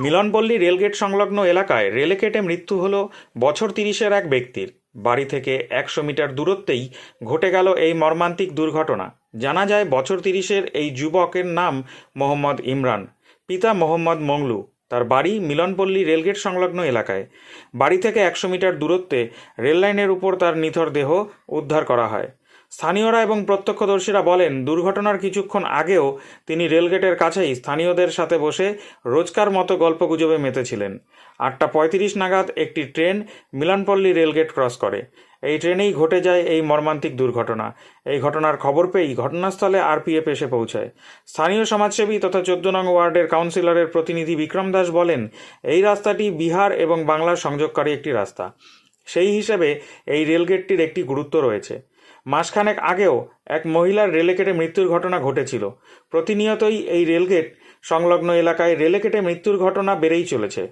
Milanpalli rail gate সংলগ্ন এলাকায় রেলে কেটে মৃত্যু হল বছর তিরিশের এক ব্যক্তির। বাড়ি থেকে একশো মিটার দূরত্বেই ঘটে গেল এই মর্মান্তিক দুর্ঘটনা। জানা যায় বছর তিরিশের এই যুবকের নাম মোহাম্মদ ইমরান, পিতা মোহাম্মদ মংলু। তার বাড়ি মিলনপল্লী রেলগেট সংলগ্ন এলাকায়। বাড়ি থেকে একশো মিটার দূরত্বে রেললাইনের উপর তার নিথর দেহ উদ্ধার করা হয়। স্থানীয়রা এবং প্রত্যক্ষদর্শীরা বলেন, দুর্ঘটনার কিছুক্ষণ আগেও তিনি রেলগেটের কাছেই স্থানীয়দের সাথে বসে রোজকার মতো গল্পগুজবে মেতেছিলেন। আটটা পঁয়ত্রিশ নাগাদ একটি ট্রেন মিলনপল্লী রেলগেট ক্রস করে। এই ট্রেনেই ঘটে যায় এই মর্মান্তিক দুর্ঘটনা। এই ঘটনার খবর পেয়েই ঘটনাস্থলে আরপিএফ এসে পৌঁছায়। স্থানীয় সমাজসেবী তথা চোদ্দ নং ওয়ার্ডের কাউন্সিলরের প্রতিনিধি বিক্রম দাস বলেন, এই রাস্তাটি বিহার এবং বাংলার সংযোগকারী একটি রাস্তা। সেই হিসেবে এই রেলগেটটির একটি গুরুত্ব রয়েছে। মাসখানেক আগেও এক মহিলার রেলে কেটে মৃত্যুর ঘটনা ঘটেছিল। প্রতিনিয়তই এই রেলগেট সংলগ্ন এলাকায় রেলে কেটে মৃত্যুর ঘটনা বেড়েই চলেছে।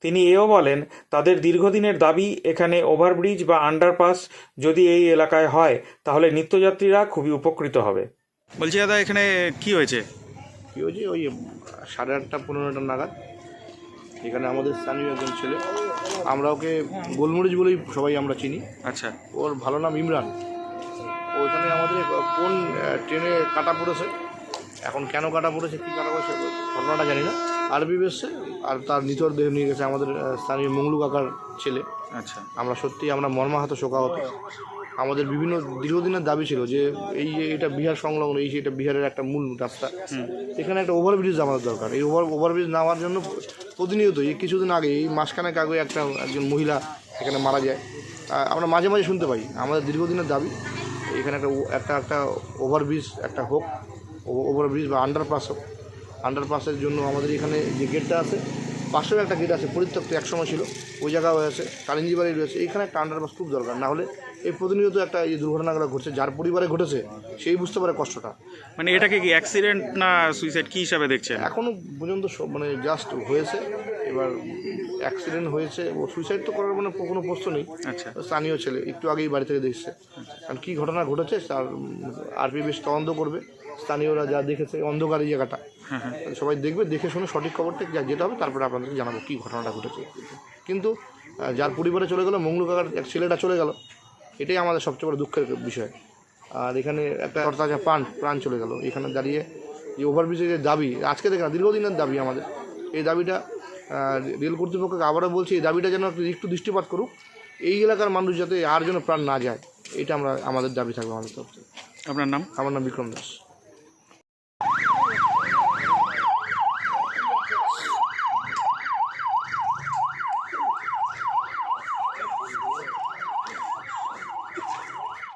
তিনি এও বলেন তাদের দীর্ঘদিনের দাবি এখানে ওভারব্রিজ বা আন্ডারপাস যদি এই এলাকায় হয় তাহলে নিত্যযাত্রীরা খুবই উপকৃত হবে। বলছি দাদা এখানে কি হয়েছে? কী হয়েছে? ওই সাড়ে আটটা পনেরোটা নাগাদ এখানে আমাদের স্থানীয় একজন ছেলে আমরা ওকে গোলমরিচ বলেই সবাই আমরা চিনি। আচ্ছা। ওর ভালো নাম ইমরান। ওইখানে আমাদের কোন ট্রেনে কাটা পড়েছে? এখন কেন কাটা পড়েছে কী কাটা পড়েছে ঘটনাটা জানি না। আরবি এসছে আর তার নিতর দেহ নিয়ে গেছে আমাদের স্থানীয় মংলু কাকার ছেলে। আচ্ছা। আমরা সত্যি আমরা মর্মাহত শোকাহত। আমাদের বিভিন্ন দীর্ঘদিনের দাবি ছিল যে এই যে এটা বিহার সংলগ্ন এই যে এটা বিহারের একটা মূল রাস্তা। এখানে একটা ওভারব্রিজ আমাদের দরকার। এই ওভার ওভারব্রিজ নেওয়ার জন্য প্রতিনিয়ত এই কিছুদিন আগে এই মাসখানেক আগে একটা একজন মহিলা এখানে মারা যায়। আমরা মাঝে মাঝে শুনতে পাই। আমাদের দীর্ঘদিনের দাবি। এখানে একটা একটা একটা ওভারব্রিজ একটা হোক ওভারব্রিজ বা আন্ডারপাস হোক। আন্ডারপাসের জন্য আমাদের এখানে যে গেটটা আছে পাশেও একটা গেট আছে পরিত্যক্ত একসময় ছিল। ওই জায়গাও আছে কালিঞ্জি বাড়ি রয়েছে। এখানে একটা আন্ডারপাস খুব দরকার। না হলে এই প্রতিনিয়ত একটা এই দুর্ঘটনাগুলো ঘটছে যার পরিবারে ঘটেছে সেই বুঝতে পারে কষ্টটা। মানে এটাকে কি অ্যাক্সিডেন্ট না সুইসাইড কী হিসাবে দেখছে এখনও পর্যন্ত সব- মানে জাস্ট হয়েছে। এবার অ্যাক্সিডেন্ট হয়েছে ও সুইসাইড তো করার মানে কোনো প্রশ্ন নেই। আচ্ছা। স্থানীয় ছেলে একটু আগেই বাড়ি থেকে দেখছে। কারণ কী ঘটনা ঘটেছে তার আরপি বেশ তদন্ত করবে। স্থানীয়রা যা দেখেছে অন্ধকার জায়গাটা। হ্যাঁ হ্যাঁ। সবাই দেখবে দেখে শুনে সঠিক খবরটা যা যেটা হবে তারপরে আপনাদেরকে জানাব কী ঘটনাটা ঘটেছে। কিন্তু যার পরিবারে চলে গেল মঙ্গলু কাকার এক ছেলেটা চলে গেল এটাই আমাদের সবচেয়ে বড় দুঃখের বিষয়। আর এখানে একটা তরতাজা প্রাণ। প্রাণ চলে গেল। এখানে দাঁড়িয়ে যে ওভারব্রিজের যে দাবি আজকে দেখে না দীর্ঘদিনের দাবি আমাদের। এই দাবিটা রেল কর্তৃপক্ষকে আবারও বলছি এই দাবিটা যেন একটু দৃষ্টিপাত করুক। এই এলাকার মানুষ যাতে আর যেন প্রাণ না যায় এটা আমরা আমাদের দাবি থাকবে আমাদের তরফ থেকে। আপনার নাম? আমার নাম বিক্রম দাস।